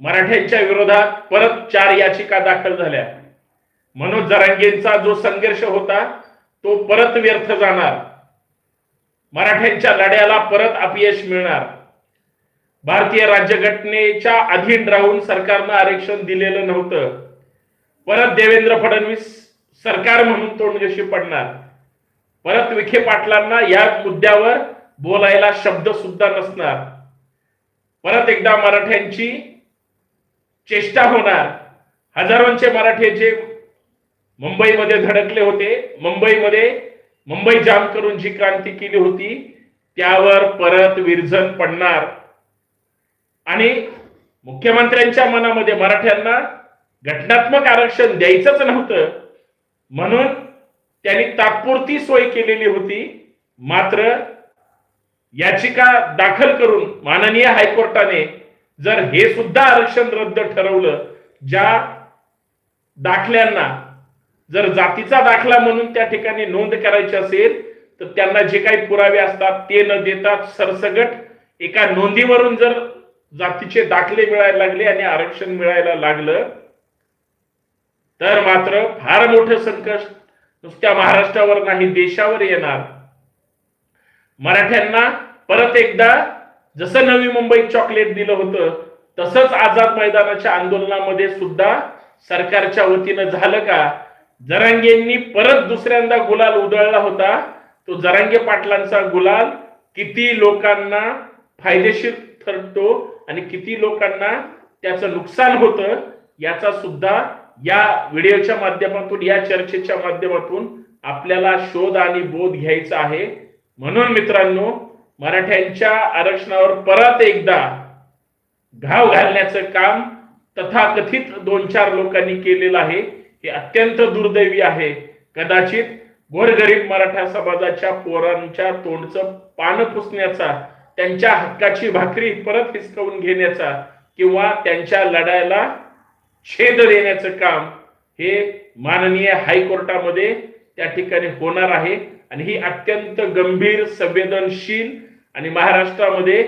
मराठ्यांच्या विरोधात परत चार याचिका दाखल झाल्या. मनोज जरांगेंचा जो संघर्ष होता तो परत व्यर्थ जाणार. मराठ्यांच्या लढ्याला परत अपयश मिळणार. भारतीय राज्यघटनेच्या अधीन राहून सरकारनं आरक्षण दिलेलं नव्हतं. परत देवेंद्र फडणवीस सरकार म्हणून तोंडगशी पडणार? परत विखे पाटलांना या मुद्द्यावर बोलायला शब्द सुद्धा नसणार. परत एकदा मराठ्यांची चेष्टा होणार. हजारोंचे मराठे जे मुंबईमध्ये धडकले होते मुंबईमध्ये मुंबई जाम करून जी क्रांती केली होती त्यावर परत विरजन पडणार. आणि मुख्यमंत्र्यांच्या मनामध्ये मराठ्यांना घटनात्मक आरक्षण द्यायचंच नव्हतं. म्हणून त्यांनी तात्पुरती सोय केलेली होती. मात्र याचिका दाखल करून माननीय हायकोर्टाने जर हे सुद्धा आरक्षण रद्द ठरवलं ज्या दाखल्यांना जर जातीचा दाखला म्हणून त्या ठिकाणी नोंद करायची असेल तर त्यांना जे काही पुरावे असतात ते न देता सरसगट एका नोंदीवरून जर जातीचे दाखले मिळायला लागले आणि आरक्षण मिळायला लागलं तर मात्र फार मोठं संकट नुसत्या महाराष्ट्रावर नाही देशावर येणार. मराठ्यांना परत एकदा जसं नवी मुंबईत चॉकलेट दिलं होतं तसंच आझाद मैदानाच्या आंदोलनामध्ये सुद्धा सरकारच्या वतीनं झालं का? जरांगेंनी परत दुसऱ्यांदा गुलाल उधळला होता. तो जरांगे पाटलांचा गुलाल किती लोकांना फायदेशीर ठरतो आणि किती लोकांना त्याचं नुकसान होतं याचा सुद्धा या व्हिडिओच्या माध्यमातून या चर्चेच्या माध्यमातून आपल्याला शोध आणि बोध घ्यायचा आहे. म्हणून मित्रांनो मराठ्यांच्या आरक्षणावर परत एकदा घाव घालण्याचं काम तथाकथित दोन चार लोकांनी केलेलं आहे. हे अत्यंत दुर्दैवी आहे. कदाचित गोरगरीब मराठा समाजाच्या पोरांच्या तोंडचं पानं पुसण्याचा त्यांच्या हक्काची भाकरी परत हिसकवून घेण्याचा किंवा त्यांच्या लढायला छेद देण्याचं काम हे माननीय हायकोर्टामध्ये त्या ठिकाणी होणार आहे. आणि ही अत्यंत गंभीर संवेदनशील आणि महाराष्ट्रामध्ये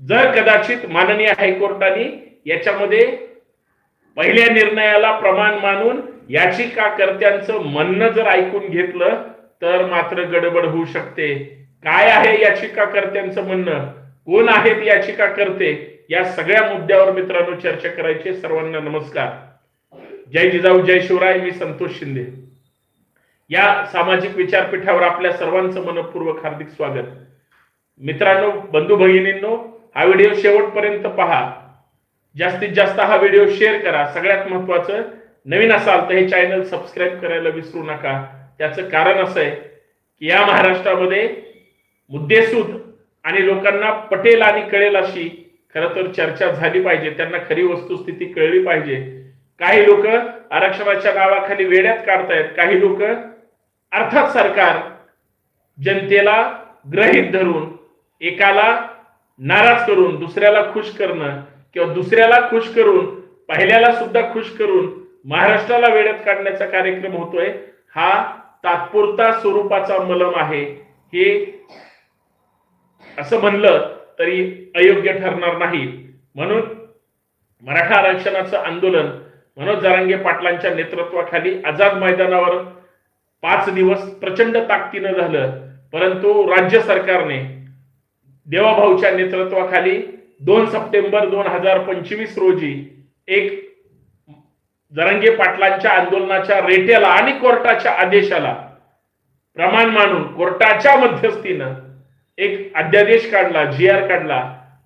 जर कदाचित माननीय हायकोर्टाने याच्यामध्ये पहिल्या निर्णयाला प्रमाण मानून याचिकाकर्त्यांचं म्हणणं जर ऐकून घेतलं तर मात्र गडबड होऊ शकते. काय आहे याचिकाकर्त्यांचं म्हणणं? कोण आहेत याचिकाकर्ते? या सगळ्या मुद्द्यावर मित्रांनो चर्चा करायची सर्वांना नमस्कार. जय जिजाऊ जय शिवराय मी संतोष शिंदे. या सामाजिक विचारपीठावर आपल्या सर्वांचं मनपूर्वक हार्दिक स्वागत. मित्रांनो बंधू भगिनींनो हा व्हिडिओ शेवटपर्यंत पहा. जास्तीत जास्त हा व्हिडिओ शेअर करा. सगळ्यात महत्वाचं नवीन असाल तर हे चॅनल सबस्क्राईब करायला विसरू नका. त्याचं कारण असं आहे की या महाराष्ट्रामध्ये मुद्देसूद आणि लोकांना पटेल आणि कळेल अशी खरं तर चर्चा झाली पाहिजे. त्यांना खरी वस्तुस्थिती कळली पाहिजे. काही लोक आरक्षणाच्या नावाखाली वेड्यात काढतायत. काही लोक अर्थात सरकार जनतेला ग्रहित धरून एकाला नाराज करून दुसऱ्याला खुश करणं किंवा दुसऱ्याला खुश करून पहिल्याला सुद्धा खुश करून महाराष्ट्राला वेळेत काढण्याचा कार्यक्रम होतोय हा तात्पुरता स्वरूपाचा मलम आहे. हे असं म्हणलं तरी अयोग्य ठरणार नाही. म्हणून मराठा आरक्षणाचं आंदोलन मनोज जरांगे पाटलांच्या नेतृत्वाखाली आझाद मैदानावर पाच दिवस प्रचंड ताकदीनं झालं परंतु राज्य सरकारने देवाभाऊच्या नेतृत्वाखाली दोन सप्टेंबर दोन हजार पंचवीस रोजी एक जरंगे पाटलांच्या आंदोलनाच्या रेट्याला आणि कोर्टाच्या आदेशाला प्रमाण मानून कोर्टाच्या मध्यस्थीनं एक अध्यादेश काढला जी आर काढला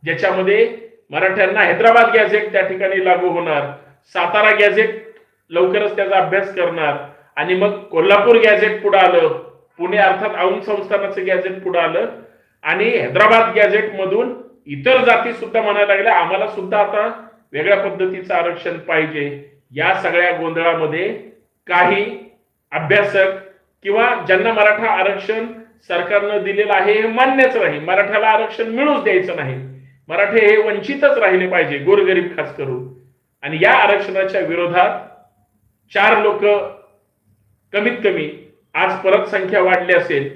ज्याच्यामध्ये मराठ्यांना हैदराबाद गॅझेट त्या ठिकाणी लागू होणार सातारा गॅझेट लवकरच त्याचा अभ्यास करणार आणि मग कोल्हापूर गॅझेट पुढे आलं पुणे अर्थात औंध संस्थानाचं गॅझेट पुढे आलं आणि हैदराबाद गॅझेट मधून इतर जाती सुद्धा म्हणायला लागल्या. आम्हाला सुद्धा आता वेगळ्या पद्धतीचं आरक्षण पाहिजे. या सगळ्या गोंधळामध्ये काही अभ्यासक किंवा ज्यांना मराठा आरक्षण सरकारनं दिलेलं आहे हे मान्यच नाही. मराठ्याला आरक्षण मिळूच द्यायचं नाही. मराठे हे वंचितच राहिले पाहिजे गोरगरीब खास करून आणि या आरक्षणाच्या विरोधात चार लोक कमीत कमी आज परत संख्या वाढली असेल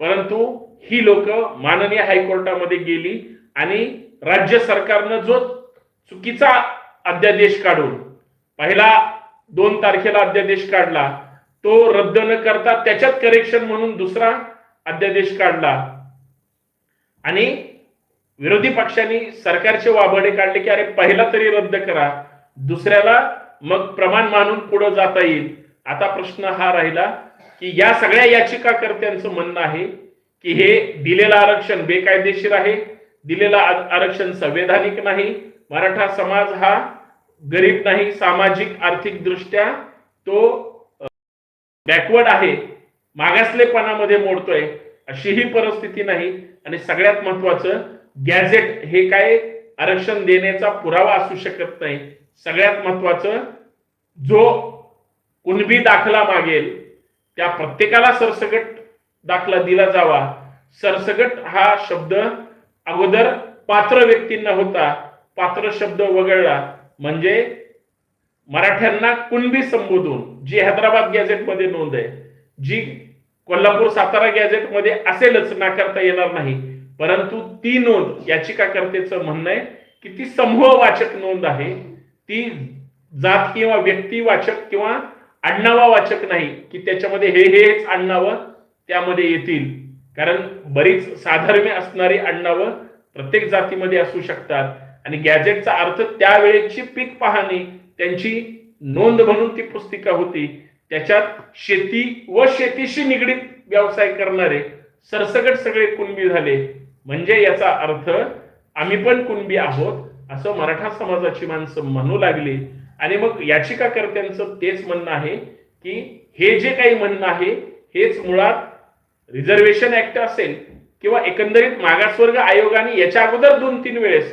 परंतु ही लोक माननीय हायकोर्टामध्ये गेली आणि राज्य सरकारनं जो चुकीचा अध्यादेश काढून पहिला दोन तारखेला अध्यादेश काढला तो रद्द न करता त्याच्यात करेक्शन म्हणून दुसरा अध्यादेश काढला. आणि विरोधी पक्षांनी सरकारचे वाबडे काढले की अरे पहिला तरी रद्द करा दुसऱ्याला मग प्रमाण मानून पुढे जाता येईल. आता प्रश्न हा राहिला की या सगळ्या याचिकाकर्त्यांचं म्हणणं आहे की हे दिलेलं आरक्षण बेकायदेशीर आहे दिलेलं आरक्षण संवैधानिक नाही मराठा समाज हा गरीब नाही सामाजिक आर्थिक दृष्ट्या तो बॅकवर्ड आहे मागासलेपणामध्ये मोडतोय अशी ही परिस्थिती नाही. आणि सगळ्यात महत्वाचं गॅझेट हे काय आरक्षण देण्याचा पुरावा असू शकत नाही. सगळ्यात महत्वाचं जो कुणबी दाखला मागेल त्या प्रत्येकाला सरसगट दाखला दिला जावा. सरसगट हा शब्द अगोदर पात्र व्यक्तींना होता. पात्र शब्द वगळला. म्हणजे मराठ्यांना कुणबी संबोधून जी हैदराबाद गॅझेटमध्ये नोंद आहे जी कोल्हापूर सातारा गॅझेटमध्ये असेलच नाकारता येणार नाही. परंतु ती नोंद याचिकाकर्तेचं म्हणणं आहे की ती समूहवाचक नोंद आहे. ती जात किंवा व्यक्तिवाचक किंवा आडनावावाचक नाही की त्याच्यामध्ये हे हेच आडनावं त्यामध्ये येतील. कारण बरीच साधर्म्य असणारी आडनावं प्रत्येक जातीमध्ये असू शकतात. आणि गॅजेटचा अर्थ त्यावेळेची पीक पाहणी त्यांची नोंद म्हणून ती पुस्तिका होती. त्याच्यात शेती व शेतीशी निगडीत व्यवसाय करणारे सरसकट सगळे कुणबी झाले. म्हणजे याचा अर्थ आम्ही पण कुणबी आहोत असं मराठा समाजाची माणसं म्हणू लागली. आणि मग याचिकाकर्त्यांचं तेच म्हणणं आहे की हे जे काही म्हणणं आहे हेच मुळात रिझर्वेशन ऍक्ट असेल किंवा एकंदरीत मागासवर्ग आयोगाने याच्या अगोदर दोन तीन वेळेस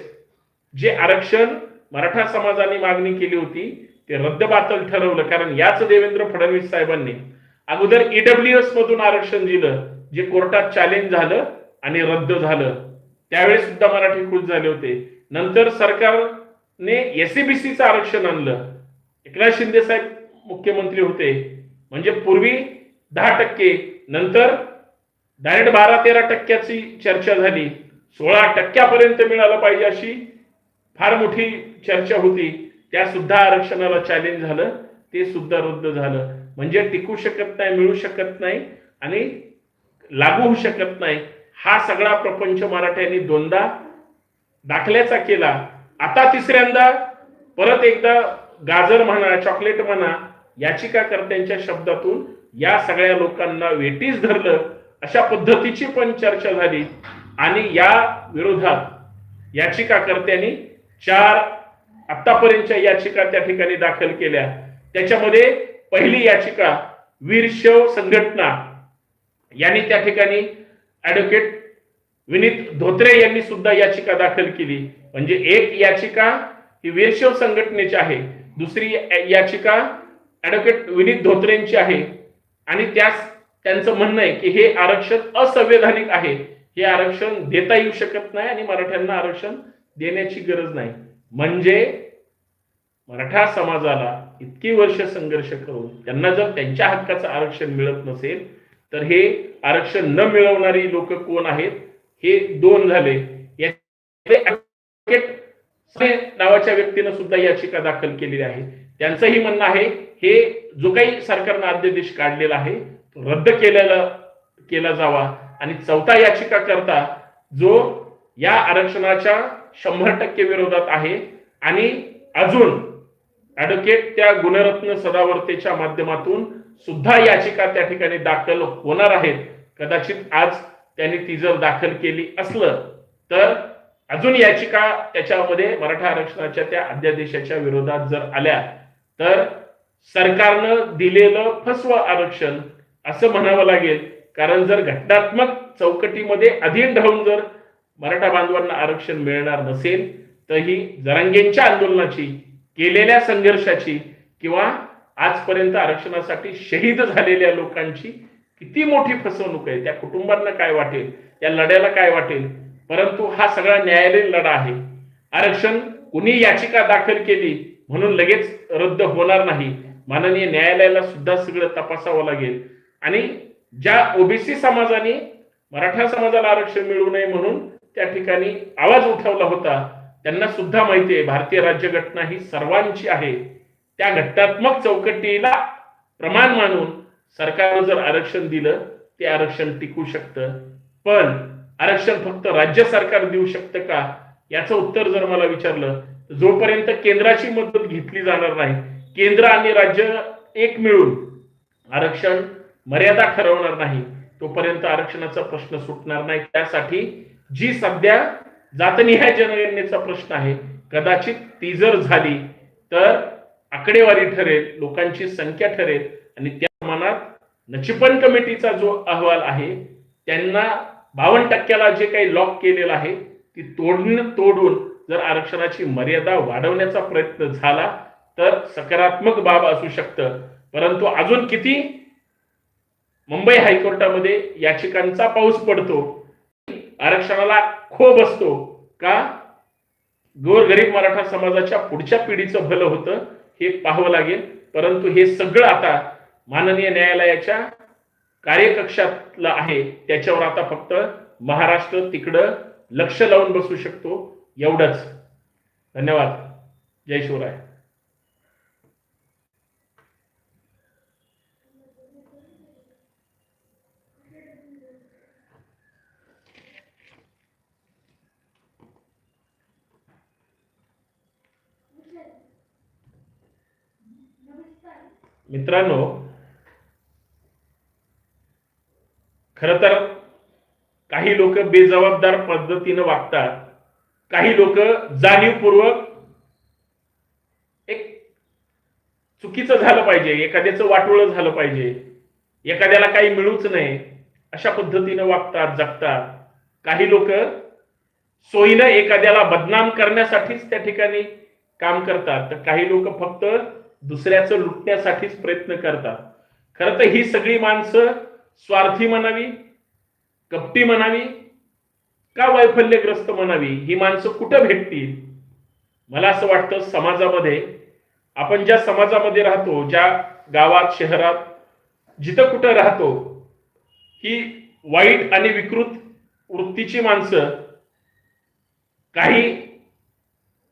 जे आरक्षण मराठा समाजाने मागणी केली होती ते रद्दबातल ठरवलं. कारण याच देवेंद्र फडणवीस साहेबांनी अगोदर ईडब्ल्यूएस मधून आरक्षण दिलं जे कोर्टात चॅलेंज झालं आणि रद्द झालं. त्यावेळेस सुद्धा मराठी खुश झाले होते. नंतर सरकार ने एसीबीसीचं आरक्षण आणलं. एकनाथ शिंदे साहेब मुख्यमंत्री होते. म्हणजे पूर्वी दहा टक्के नंतर डायरेक्ट बारा तेरा टक्क्याची चर्चा झाली. सोळा टक्क्यापर्यंत मिळालं पाहिजे अशी फार मोठी चर्चा होती. त्या सुद्धा आरक्षणाला चॅलेंज झालं. ते सुद्धा रद्द झालं. म्हणजे टिकू शकत नाही मिळू शकत नाही आणि लागू होऊ शकत नाही. हा सगळा प्रपंच मराठ्यांनी दोनदा दाखल्याचा केला. आता तिसऱ्यांदा परत एकदा गाजर म्हणा चॉकलेट म्हणा याचिकाकर्त्यांच्या शब्दातून या सगळ्या लोकांना वेटीस धरलं अशा पद्धतीची पण चर्चा झाली. आणि या विरोधात याचिकाकर्त्यांनी चार आतापर्यंतच्या याचिका त्या ठिकाणी दाखल केल्या. त्याच्यामध्ये पहिली याचिका वीरशव संघटना यांनी त्या ठिकाणी ऍडव्होकेट विनीत धोत्रे यांनी सुद्धा याचिका दाखल केली. म्हणजे एक याचिका ही वीरशैव संघटनेची आहे दुसरी याचिका ऍडव्होकेट विनीत धोत्रेंची आहे. आणि त्यास त्यांचं म्हणणं आहे की हे आरक्षण असंवैधानिक आहे. हे आरक्षण देता येऊ शकत नाही आणि मराठ्यांना आरक्षण देण्याची गरज नाही. म्हणजे मराठा समाजाला इतकी वर्ष संघर्ष करून त्यांना जर त्यांच्या हक्काचं आरक्षण मिळत नसेल तर हे आरक्षण न मिळवणारी लोक कोण आहेत? हे दोन झाले. नावाच्या व्यक्तीनं सुद्धा याचिका दाखल केलेली आहे. त्यांचंही म्हणणं आहे हे जो काही सरकारनं अध्यादेश काढलेला आहे तो रद्द केलेला केला जावा. आणि चौथा याचिका करता जो या आरक्षणाच्या शंभर टक्के विरोधात आहे आणि अजून ऍडव्होकेट त्या गुणरत्न सदावर्तेच्या माध्यमातून सुद्धा याचिका त्या ठिकाणी दाखल होणार आहेत. कदाचित आज त्यांनी ती जर दाखल केली असलं तर अजून याचिका त्याच्यामध्ये मराठा आरक्षणाच्या त्या अध्यादेशाच्या विरोधात जर आल्या तर सरकारनं दिलेलं फसवं आरक्षण असं म्हणावं लागेल. कारण जर घटनात्मक चौकटीमध्ये अधीन राहून जर मराठा बांधवांना आरक्षण मिळणार नसेल तर ही जरांगेंच्या आंदोलनाची केलेल्या संघर्षाची किंवा आजपर्यंत आरक्षणासाठी शहीद झालेल्या लोकांची किती मोठी फसवणूक आहे त्या कुटुंबांना काय वाटेल त्या लढ्याला काय वाटेल परंतु हा सगळा न्यायालयीन लढा आहे. आरक्षण कुणी याचिका दाखल केली म्हणून लगेच रद्द होणार नाही. माननीय न्यायालयाला सुद्धा सगळं तपासावं लागेल. आणि ज्या ओबीसी समाजाने मराठा समाजाला आरक्षण मिळू नये म्हणून त्या ठिकाणी आवाज उठवला होता त्यांना सुद्धा माहिती आहे भारतीय राज्यघटना ही सर्वांची आहे. त्या घटनात्मक चौकटीला प्रमाण मानून सरकारनं जर आरक्षण दिलं ते आरक्षण टिकू शकतं. पण आरक्षण फक्त राज्य सरकार देऊ शकतं का? याचं उत्तर जर मला विचारलं तर जोपर्यंत केंद्राची मदत घेतली जाणार नाही केंद्र आणि राज्य एक मिळून आरक्षण मर्यादा ठरवणार नाही तोपर्यंत आरक्षणाचा प्रश्न सुटणार नाही. त्यासाठी जी सध्या जातनिहाय जनगणनेचा प्रश्न आहे कदाचित ती जर झाली तर आकडेवारी ठरेल लोकांची संख्या ठरेल आणि त्या प्रमाणात नचिपन कमिटीचा जो अहवाल आहे त्यांना बावन्न टक्क्याला जे काही लॉक केलेलं आहे ती तोडून तोडून जर आरक्षणाची मर्यादा वाढवण्याचा प्रयत्न झाला तर सकारात्मक बाब असू शकतं. परंतु अजून किती? मुंबई हायकोर्टामध्ये याचिकांचा पाऊस पडतो. आरक्षणाला खो बसतो का? गोरगरीब मराठा समाजाच्या पुढच्या पिढीचं भलं होतं हे पाहावं लागेल. परंतु हे सगळं आता माननीय न्यायालयाच्या कार्यकक्षातलं आहे त्याच्यावर आता फक्त महाराष्ट्र तिकडं लक्ष लावून बसू शकतो एवढंच. धन्यवाद. जय शिवराय. मित्रांनो खर तर काही लोक बेजबाबदार पद्धतीनं वागतात. काही लोक जाणीवपूर्वक एक चुकीचं झालं पाहिजे एखाद्याचं वाटोळं झालं पाहिजे एखाद्याला काही मिळूच नये अशा पद्धतीनं वागतात जगतात. काही लोक सोयीनं एखाद्याला बदनाम करण्यासाठीच त्या ठिकाणी काम करतात. तर काही लोक फक्त दुसऱ्याचं लुटण्यासाठीच प्रयत्न करतात. खरं तर ही सगळी माणसं स्वार्थी म्हणावी कपटी म्हणावी का वैफल्यग्रस्त म्हणावी ही माणसं कुठं भेटतील? मला असं वाटतं समाजामध्ये आपण ज्या समाजामध्ये राहतो ज्या गावात शहरात जिथं कुठं राहतो ही वाईट आणि विकृत वृत्तीची माणसं काही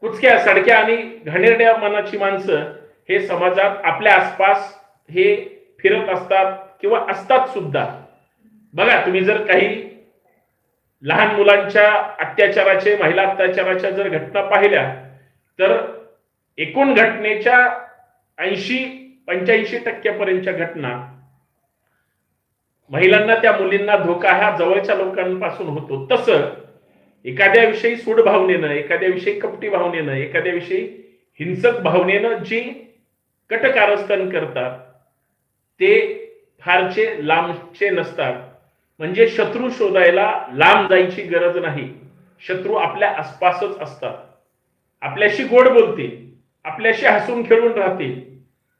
कुचक्या सडक्या आणि घाणेरड्या मनाची माणसं हे समाजात आपल्या आसपास हे फिरत असतात किंवा असतात सुद्धा. बघा तुम्ही जर काही लहान मुलांच्या अत्याचाराचे महिला अत्याचाराच्या जर घटना पाहिल्या तर एकूण घटनेच्या ऐंशी पंच्याऐंशी टक्क्यापर्यंतच्या घटना महिलांना त्या मुलींना धोका हा जवळच्या लोकांपासून होतो. तसं एखाद्याविषयी सूड भावनेनं एखाद्याविषयी कपटी भावनेनं एखाद्याविषयी हिंसक भावनेनं जी कटकारस्थान करतात ते फारचे लांबचे नसतात. म्हणजे शत्रू शोधायला लांब जायची गरज नाही. शत्रू आपल्या आसपासच असतात. आपल्याशी गोड बोलतील आपल्याशी हसून खेळून राहतील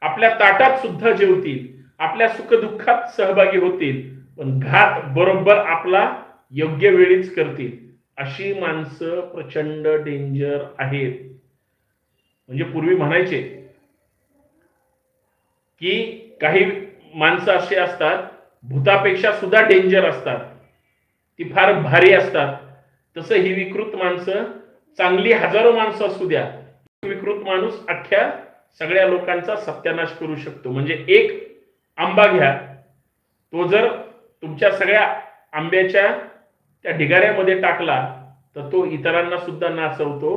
आपल्या ताटात सुद्धा जेवतील आपल्या सुखदुःखात सहभागी होतील पण घात बरोबर आपला योग्य वेळीच करतील. अशी माणसं प्रचंड डेंजर आहेत. म्हणजे पूर्वी म्हणायचे की काही माणसं अशी असतात भूतापेक्षा सुद्धा डेंजर असतात. ती फार भारी असतात. तसं ही विकृत माणसं चांगली हजारो माणसं असू द्या विकृत माणूस अख्ख्या सगळ्या लोकांचा सत्यानाश करू शकतो. म्हणजे एक आंबा घ्या तो जर तुमच्या सगळ्या आंब्याच्या त्या ढिगाऱ्यामध्ये टाकला तर तो इतरांना सुद्धा नाचवतो.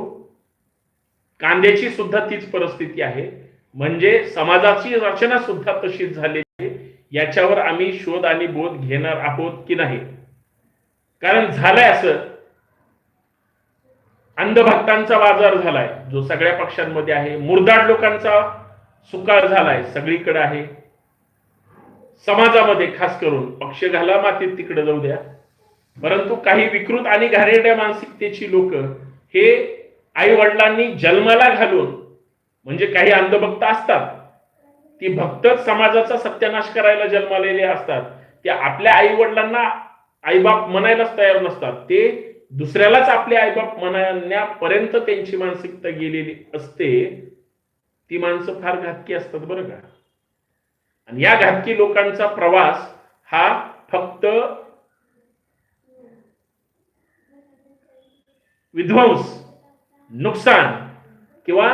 कांद्याची सुद्धा तीच परिस्थिती आहे. म्हणजे समाजाची रचना सुद्धा तशीच झालेली याच्यावर आम्ही शोध आणि बोध घेणार आहोत की नाही? कारण झालंय असं. अंधभक्तांचा बाजार झालाय जो सगळ्या पक्षांमध्ये आहे. मुरदाड लोकांचा सुकाळ झालाय सगळीकडे आहे. समाजामध्ये खास करून पक्ष घाला मातीत तिकडे जाऊ द्या. परंतु काही विकृत आणि घाणेरड्या मानसिकतेची लोक हे आई वडिलांनी जन्माला घालून म्हणजे काही अंधभक्त असतात ती भक्तच समाजाचा सत्यानाश करायला जन्मालेले असतात. ते आपल्या आई वडिलांना आईबाप म्हणायलाच तयार नसतात. ते दुसऱ्यालाच आपले आईबाप म्हणण्यापर्यंत त्यांची मानसिकता गेलेली असते. ती माणसं फार घातकी असतात बरं का? आणि या घातकी लोकांचा प्रवास हा फक्त विध्वंस नुकसान किंवा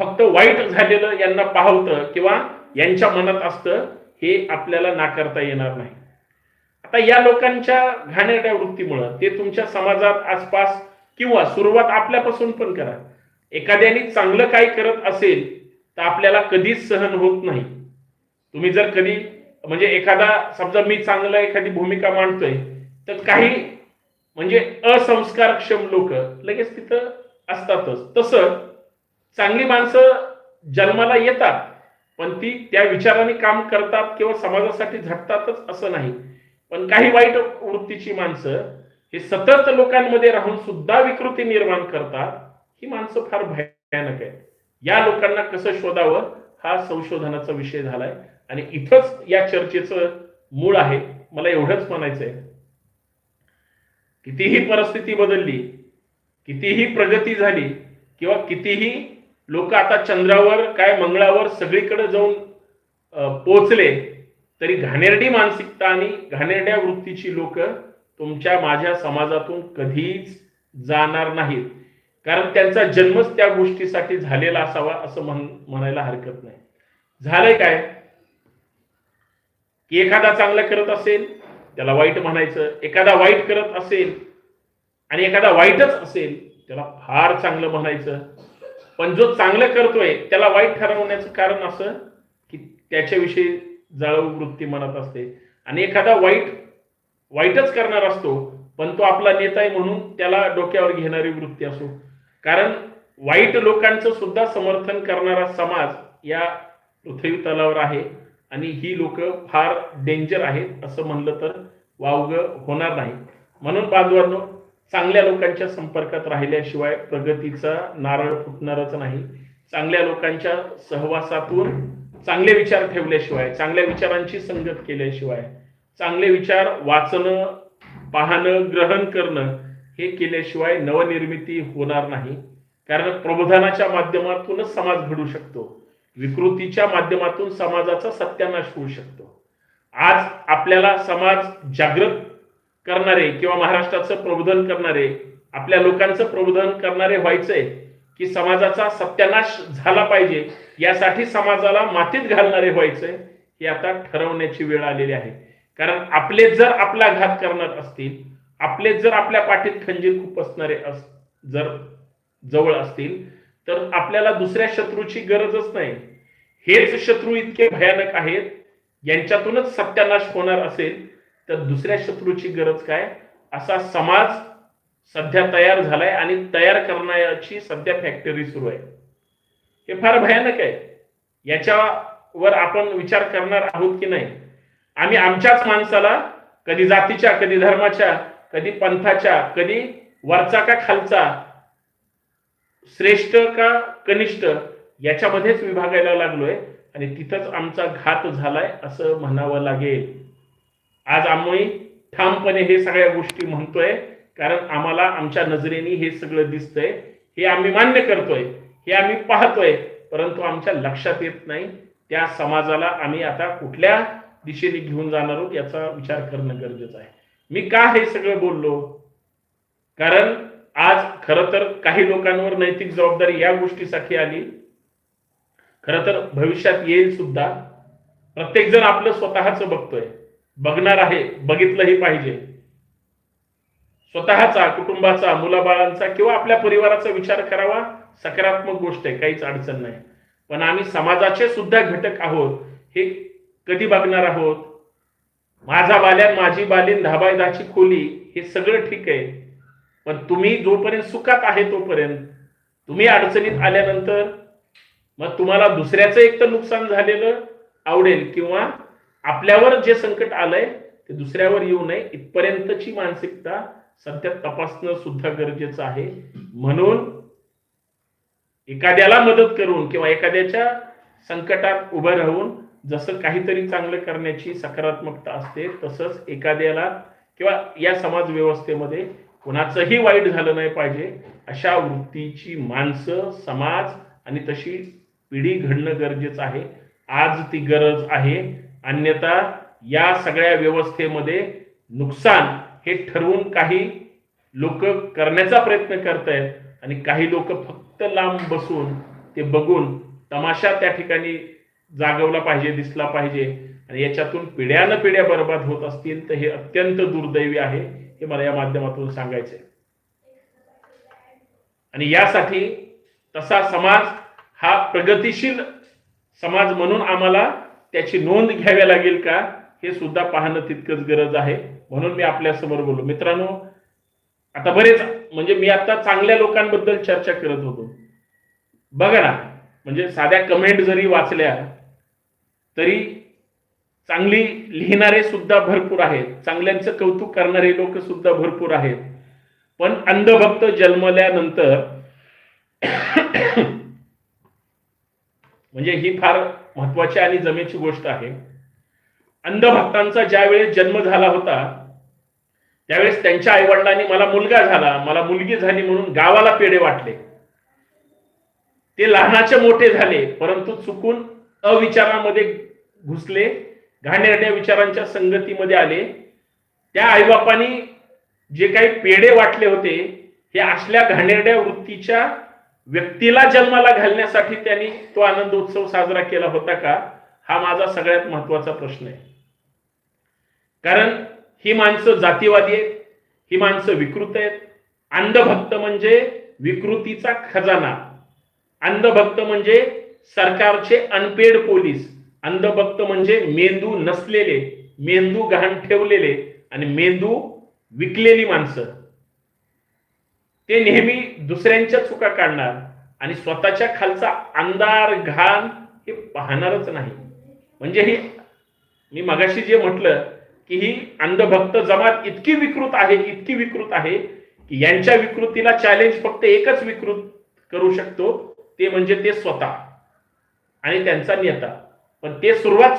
फक्त वाईट झालेलं यांना पाहवतं किंवा यांच्या मनात असतं हे आपल्याला नाकारता येणार नाही. आता या लोकांच्या घाणेरड्या वृत्तीमुळं ते तुमच्या समाजात आसपास किंवा सुरुवात आपल्यापासून पण करा. एखाद्याने चांगलं काही करत असेल तर आपल्याला कधीच सहन होत नाही. तुम्ही जर कधी म्हणजे एखादा समजा मी चांगलं एखादी भूमिका मांडतोय तर काही म्हणजे असंस्कारक्षम लोक लगेच तिथं असतातच. तसं चांगली माणसं जन्माला येतात पण ती त्या विचाराने काम करतात किंवा समाजासाठी झटतातच असं नाही. पण काही वाईट वृत्तीची माणसं हे सतत लोकांमध्ये राहून सुद्धा विकृती निर्माण करतात ही माणसं फार भयानक आहेत. या लोकांना कसं शोधावं हा संशोधनाचा विषय झालाय. आणि इथंच या चर्चेचं मूळ आहे. मला एवढंच म्हणायचंय कितीही परिस्थिती बदलली कितीही प्रगती झाली किंवा कितीही लोक आता चंद्रावर काय मंगळावर सगळीकडे जाऊन पोचले तरी घाणेरडी मानसिकता आणि घाणेरड्या वृत्तीची लोक तुमच्या माझ्या समाजातून कधीच जाणार नाहीत. कारण त्यांचा जन्मच त्या गोष्टीसाठी झालेला असावा असं म्हण म्हणायला हरकत नाही. झालंय काय? की एखादा चांगलं करत असेल त्याला वाईट म्हणायचं. एखादा वाईट करत असेल आणि एखादा वाईटच असेल त्याला फार चांगलं म्हणायचं. पण जो चांगलं करतोय त्याला वाईट ठरवण्याचं कारण असं की त्याच्याविषयी जाळव वृत्ती मनात असते. आणि एखादा वाईट वाईटच करणार असतो पण तो आपला नेता आहे म्हणून त्याला डोक्यावर घेणारी वृत्ती असो. कारण वाईट लोकांचं सुद्धा समर्थन करणारा समाज या पृथ्वी तलावर आहे आणि ही लोक फार डेंजर आहेत असं म्हणलं तर वावगं होणार नाही. म्हणून बांधवांनो चांगल्या लोकांच्या संपर्कात राहिल्याशिवाय प्रगतीचा नारळ फुटणारच नाही. चांगल्या लोकांच्या सहवासातून चांगले विचार ठेवल्याशिवाय चांगल्या विचारांची संगत केल्याशिवाय चांगले विचार वाचणं पाहणं ग्रहण करणं हे केल्याशिवाय नवनिर्मिती होणार नाही. कारण प्रबोधनाच्या माध्यमातूनच समाज घडू शकतो. विकृतीच्या माध्यमातून समाजाचा सत्यानाश होऊ शकतो. आज आपल्याला समाज जागृत करणारे किंवा महाराष्ट्राचं प्रबोधन करणारे आपल्या लोकांचं प्रबोधन करणारे व्हायचंय की समाजाचा सत्यानाश झाला पाहिजे यासाठी समाजाला मातीत घालणारे व्हायचंय हे आता ठरवण्याची वेळ आलेली आहे. कारण आपले जर आपला घात करणार असतील आपले जर आपल्या पाठीत खंजीर असणारे अस जर जवळ असतील तर आपल्याला दुसऱ्या शत्रूची गरजच नाही. हेच शत्रू इतके भयानक आहेत यांच्यातूनच सत्यानाश होणार असेल तर दुसऱ्या शत्रूची गरज काय? असा समाज सध्या तयार झालाय आणि तयार करण्याची सध्या फॅक्टरी सुरू आहे. हे फार भयानक आहे. याच्यावर आपण विचार करणार आहोत की नाही? आम्ही आमच्याच माणसाला कधी जातीच्या कधी धर्माच्या कधी पंथाच्या कधी वरचा का खालचा श्रेष्ठ का कनिष्ठ याच्यामध्येच विभागायला लागलोय आणि तिथंच आमचा घात झालाय असं म्हणावं लागेल. आज आम्ही ठामपणे हे सगळ्या गोष्टी म्हणतोय कारण आम्हाला आमच्या नजरेने हे सगळं दिसतंय. हे आम्ही मान्य करतोय हे आम्ही पाहतोय परंतु आमच्या लक्षात येत नाही. त्या समाजाला आम्ही आता कुठल्या दिशेने घेऊन जाणार आहोत याचा विचार करणं गरजेचं आहे. मी का हे सगळं बोललो? कारण आज खरं तर काही लोकांवर नैतिक जबाबदारी या गोष्टीसाठी आली. खर तर भविष्यात येईल सुद्धा. प्रत्येक जण आपलं स्वतःच बघतोय. बघणार आहे बघितलंही पाहिजे. स्वतःचा कुटुंबाचा मुलाबाळांचा किंवा आपल्या परिवाराचा विचार करावा सकारात्मक गोष्ट आहे काहीच अडचण नाही. पण आम्ही समाजाचे सुद्धा घटक आहोत हे कधी बघणार आहोत? माझा बाल्यान माझी बालीन धाबाय दाची खोली हे सगळं ठीक आहे. पण तुम्ही जोपर्यंत सुखात आहे तोपर्यंत तुम्ही अडचणीत आल्यानंतर मग तुम्हाला दुसऱ्याचं एक तर नुकसान झालेलं आवडेल किंवा आपल्यावर जे संकट आलंय ते दुसऱ्यावर येऊ नये. इथपर्यंतची मानसिकता सध्या तपासणं सुद्धा गरजेचं आहे. म्हणून एखाद्याला मदत करून किंवा एखाद्याच्या संकटात उभं राहून जसं काहीतरी चांगलं करण्याची सकारात्मकता असते तसंच एखाद्याला किंवा या समाज व्यवस्थेमध्ये कुणाचंही वाईट झालं नाही पाहिजे अशा वृत्तीची माणसं समाज आणि तशी पिढी घडणं गरजेचं आहे. आज ती गरज आहे. अन्यथा या सगळ्या व्यवस्थेमध्ये नुकसान हे ठरवून काही लोक करण्याचा प्रयत्न करतायत आणि काही लोक फक्त लांब बसून ते बघून तमाशा त्या ठिकाणी जागवला पाहिजे दिसला पाहिजे आणि याच्यातून पिढ्यानं पिढ्या बर्बाद होत असतील तर हे अत्यंत दुर्दैवी आहे हे मला या माध्यमातून सांगायचंय. आणि यासाठी तसा समाज हा प्रगतिशील समाज म्हणून आम्हाला त्याची नोंद घ्यावी लागेल का हे सुद्धा पाहणं तितकंच गरज आहे. म्हणून मी आपल्यासमोर बोललो. मित्रांनो आता बरेच म्हणजे मी आता चांगल्या लोकांबद्दल चर्चा करत होतो. बघा ना म्हणजे साध्या कमेंट जरी वाचल्या तरी चांगली लिहिणारे सुद्धा भरपूर आहेत. चांगल्यांचं कौतुक करणारे लोक सुद्धा भरपूर आहेत. पण अंधभक्त जन्मल्यानंतर म्हणजे ही फार महत्वाची आणि जमेची गोष्ट आहे. अंधभक्तांचा ज्यावेळेस जन्म झाला होता त्यावेळेस त्यांच्या आईवडिलांनी मला मुलगा झाला मला मुलगी झाली म्हणून गावाला पेढे वाटले. ते लहानाचे मोठे झाले परंतु चुकून अविचारामध्ये घुसले घाणेरड्या विचारांच्या संगतीमध्ये आले. त्या आईबापांनी जे काही पेढे वाटले होते हे असल्या घाणेरड्या वृत्तीच्या व्यक्तीला जन्माला घालण्यासाठी त्यांनी तो आनंद उत्सव साजरा केला होता का? हा माझा सगळ्यात महत्त्वाचा प्रश्न आहे. कारण ही माणसं जातीवादी आहेत ही माणसं विकृत आहेत. अंधभक्त म्हणजे विकृतीचा खजाना. अंधभक्त म्हणजे सरकारचे अनपेड पोलीस अंधभक्त म्हणजे मेंदू नसलेले मेंदू गहाण ठेवलेले आणि मेंदू विकलेली माणसं. ते नेहमी दुसऱ्यांच्या चुका काढणार आणि स्वतःच्या खालचा अंधार घाण हे पाहणारच नाही. म्हणजे ही मी मगाशी जे म्हटलं की ही अंधभक्त जमात इतकी विकृत आहे इतकी विकृत आहे की यांच्या विकृतीला चॅलेंज फक्त एकच विकृत करू शकतो ते म्हणजे ते स्वतः आणि त्यांचा नेता. पण ते सुरुवात